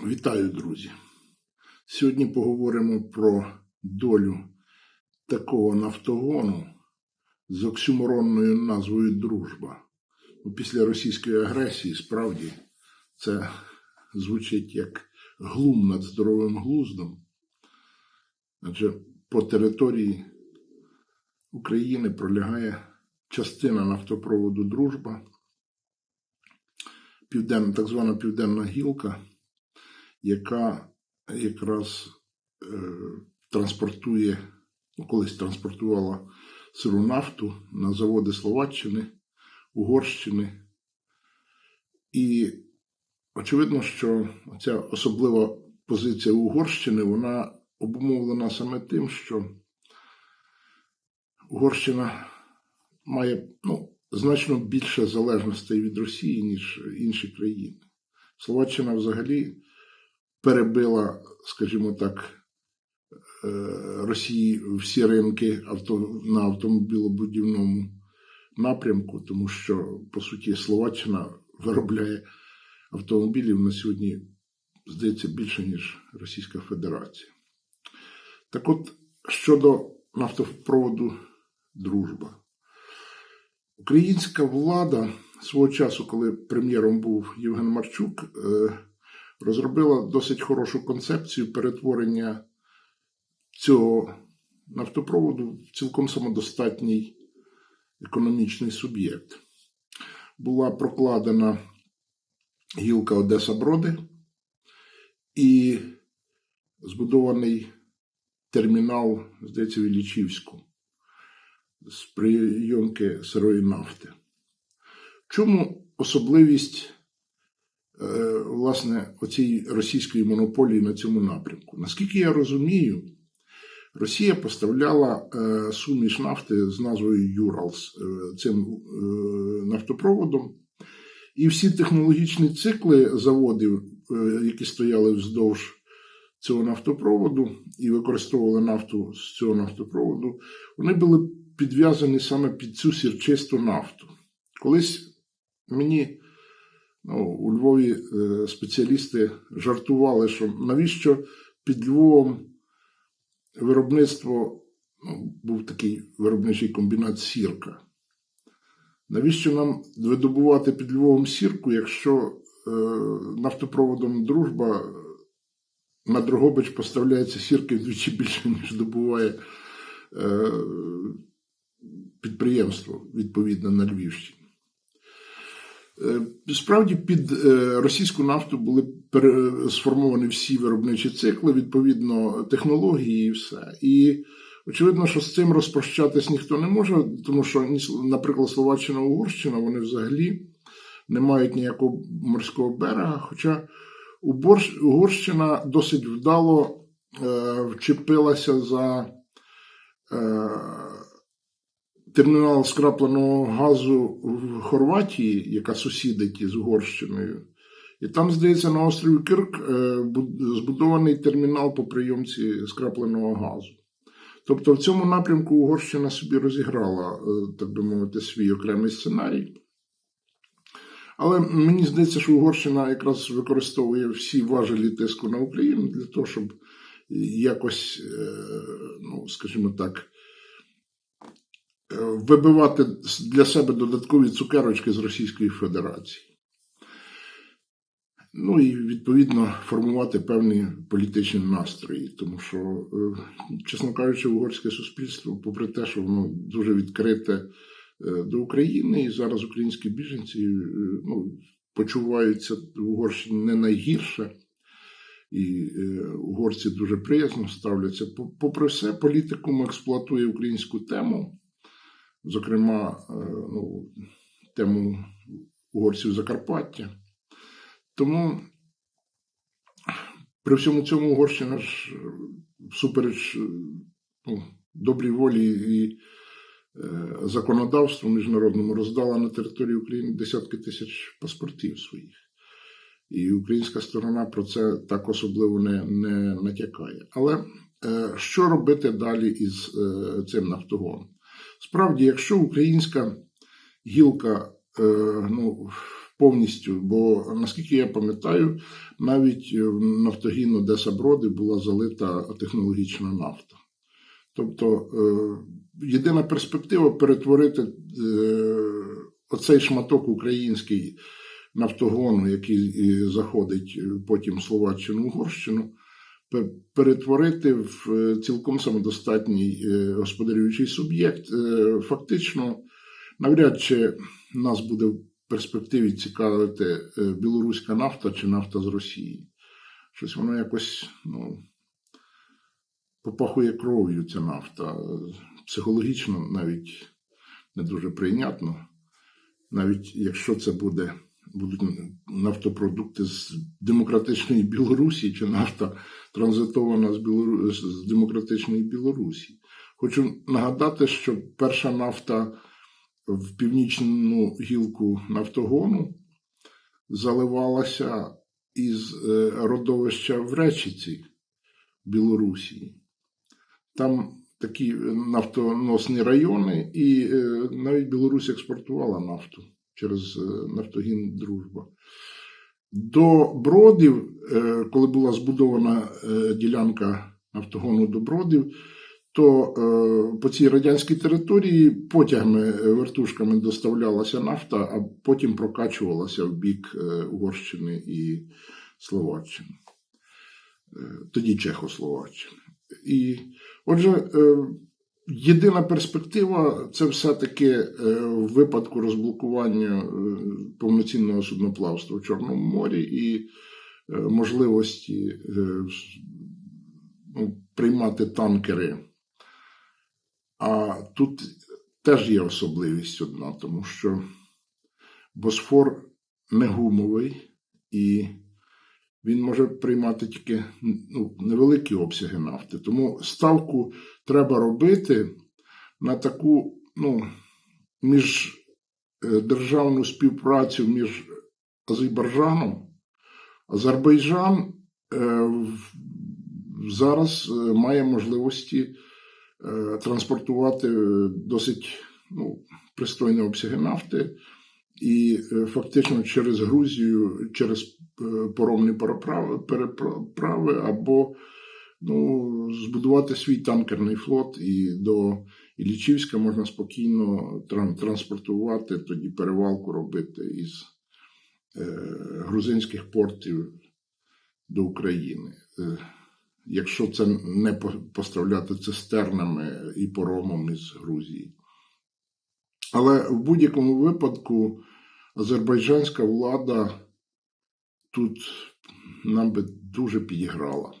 Вітаю, друзі! Сьогодні поговоримо про долю такого нафтогону з оксюморонною назвою Дружба. Ну, Після російської агресії справді це звучить як глум над здоровим глуздом. Адже по території України пролягає частина нафтопроводу Дружба, так звана Південна Гілка яка якраз е, транспортує, ну, колись транспортувала сиру нафту на заводи Словаччини, Угорщини. І очевидно, що ця особлива позиція Угорщини вона обумовлена саме тим, що Угорщина має ну, значно більше залежностей від Росії, ніж інші країни. Словаччина взагалі перебила, скажімо так, е, Росії всі ринки на автомобілобудівному напрямку, тому що, по суті, Словаччина виробляє автомобілів на сьогодні, здається, більше, ніж Російська Федерація. Так от, щодо нафтопроводу Дружба. Українська влада свого часу, коли прем'єром був Євген Марчук, е, розробила досить хорошу концепцію перетворення цього нафтопроводу в цілком самодостатній економічний суб'єкт. Була прокладена гілка Одеса Броди і збудований термінал, здається, в Іллічівську з прийомки сирої нафти. Чому особливість власне оцій російської монополії на цьому напрямку. Наскільки я розумію, Росія поставляла е, суміш нафти з назвою Юралс е, цим нафтопроводом, і всі технологічні цикли заводів, які стояли вздовж цього нафтопроводу і використовували нафту з цього нафтопроводу, вони були підв'язані саме під цю сірчисту нафту. Колись мені Ну, У Львові е, спеціалісти жартували, що навіщо під Львовом виробництво ну, був такий виробничий комбінат сірка. Навіщо нам видобувати під Львовом сірку, якщо е, нафтопроводом дружба на Дрогобич поставляється сірки вдвічі більше, ніж добуває е, підприємство відповідно на Львівщині? Е, справді під е, російську нафту були сформовані всі виробничі цикли, відповідно, технології і все. І очевидно, що з цим розпрощатись ніхто не може, тому що, наприклад, Словаччина Угорщина вони взагалі не мають ніякого морського берега. Хоча Угорщина досить вдало е, вчепилася за термінал скрапленого газу в Хорватії, яка сусідить із Угорщиною. І там, здається, на острові Кирк е, збудований термінал по прийомці скрапленого газу. Тобто в цьому напрямку Угорщина собі розіграла, е, так би мовити, свій окремий сценарій. Але мені здається, що Угорщина якраз використовує всі важелі тиску на Україну для того, щоб якось, е, ну, скажімо так, вибивати для себе додаткові цукерочки з Російської Федерації. Ну і відповідно формувати певні політичні настрої, тому що, е, чесно кажучи, угорське суспільство, попри те, що воно дуже відкрите е, до України, і зараз українські біженці е, ну, почуваються в Угорщині не найгірше, і угорці дуже приязно ставляться. Попри все, політикум експлуатує українську тему зокрема, е, ну, тему угорців Закарпаття. Тому при всьому цьому Угорщина ж всупереч ну, добрій волі і е, законодавству міжнародному роздала на території України десятки тисяч паспортів своїх. І українська сторона про це так особливо не не натякає. Але е, що робити далі із е, цим нафтогоном? Справді, якщо українська гілка е, ну, повністю. Бо наскільки я пам'ятаю, навіть в Нафтогін Одеса Броди була залита технологічна нафта. Тобто е, єдина перспектива перетворити е, оцей шматок український нафтогону, який е, заходить е, потім в Словаччину, Угорщину, перетворити в е, цілком самодостатній е, господарюючий суб'єкт. Е, Фактично, навряд чи нас буде в перспективі цікавити білоруська нафта чи нафта з Росії. Щось воно якось ну, попахує кров'ю ця нафта. Психологічно навіть не дуже прийнятно. Навіть якщо це буде, будуть нафтопродукти з демократичної Білорусі чи нафта транзитована з, Білору... з демократичної Білорусі. Хочу нагадати, що перша нафта в північну гілку нафтогону заливалася із е, родовища в Речиці Білорусі. Там такі нафтоносні райони, і е, навіть Білорусь експортувала нафту через е, нафтогін Дружба. До Бродів, е, коли була збудована е, ділянка нафтогону до Бродів, то по цій радянській території потягами, вертушками доставлялася нафта, а потім прокачувалася в бік Угорщини і Словаччини. Тоді Чехословаччини. І отже, єдина перспектива це все-таки е, в випадку розблокування е, повноцінного судноплавства в Чорному морі і е, можливості ну, приймати танкери. А тут теж є особливість одна, тому що Босфор не гумовий і він може приймати тільки ну, невеликі обсяги нафти. Тому ставку треба робити на таку ну, міждержавну співпрацю між Азербайджаном. Азербайджан е, зараз е, має можливості е, транспортувати е, досить ну, пристойні обсяги нафти. І е, фактично через Грузію, через е, поромні переправи, або ну, збудувати свій танкерний флот, і до Іллічівська можна спокійно тран- транспортувати, тоді перевалку робити із е, грузинських портів до України. Якщо це не по- поставляти цистернами і поромом із Грузії. Але в будь-якому випадку азербайджанська влада тут нам би дуже підіграла.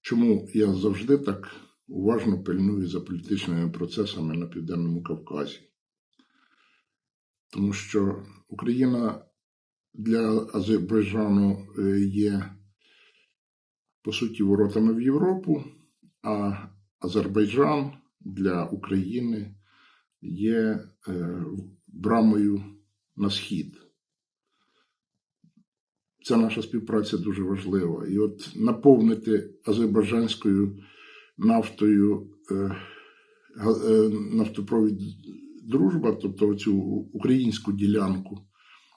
Чому я завжди так уважно пильную за політичними процесами на Південному Кавказі? Тому що Україна для Азербайджану е, є, по суті, воротами в Європу, а Азербайджан для України є е, брамою на схід. Ця наша співпраця дуже важлива. І от наповнити азербайджанською нафтою е, е, нафтопровід Дружба, тобто цю українську ділянку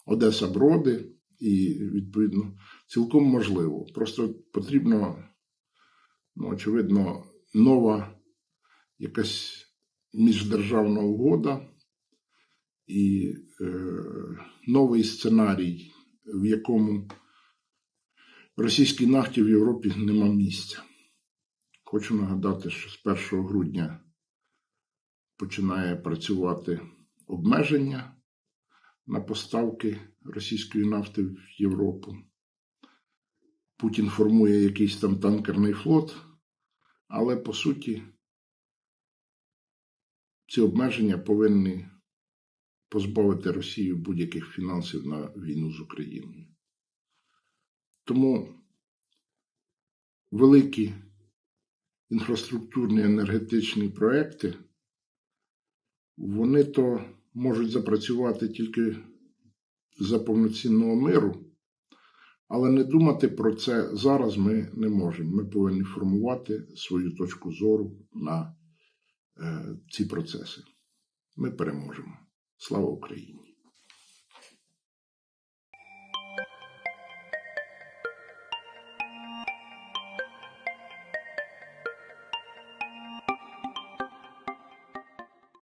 Одеса Броди, і відповідно цілком можливо. Просто потрібно, ну, очевидно, нова якась міждержавна угода і е, новий сценарій, в якому російській нафті в Європі нема місця. Хочу нагадати, що з 1 грудня починає працювати обмеження на поставки російської нафти в Європу. Путін формує якийсь там танкерний флот, але по суті ці обмеження повинні позбавити Росію будь-яких фінансів на війну з Україною. Тому великі інфраструктурні енергетичні проекти, вони то можуть запрацювати тільки за повноцінного миру, але не думати про це зараз ми не можемо. Ми повинні формувати свою точку зору на ці процеси. Ми переможемо. Слава Україні!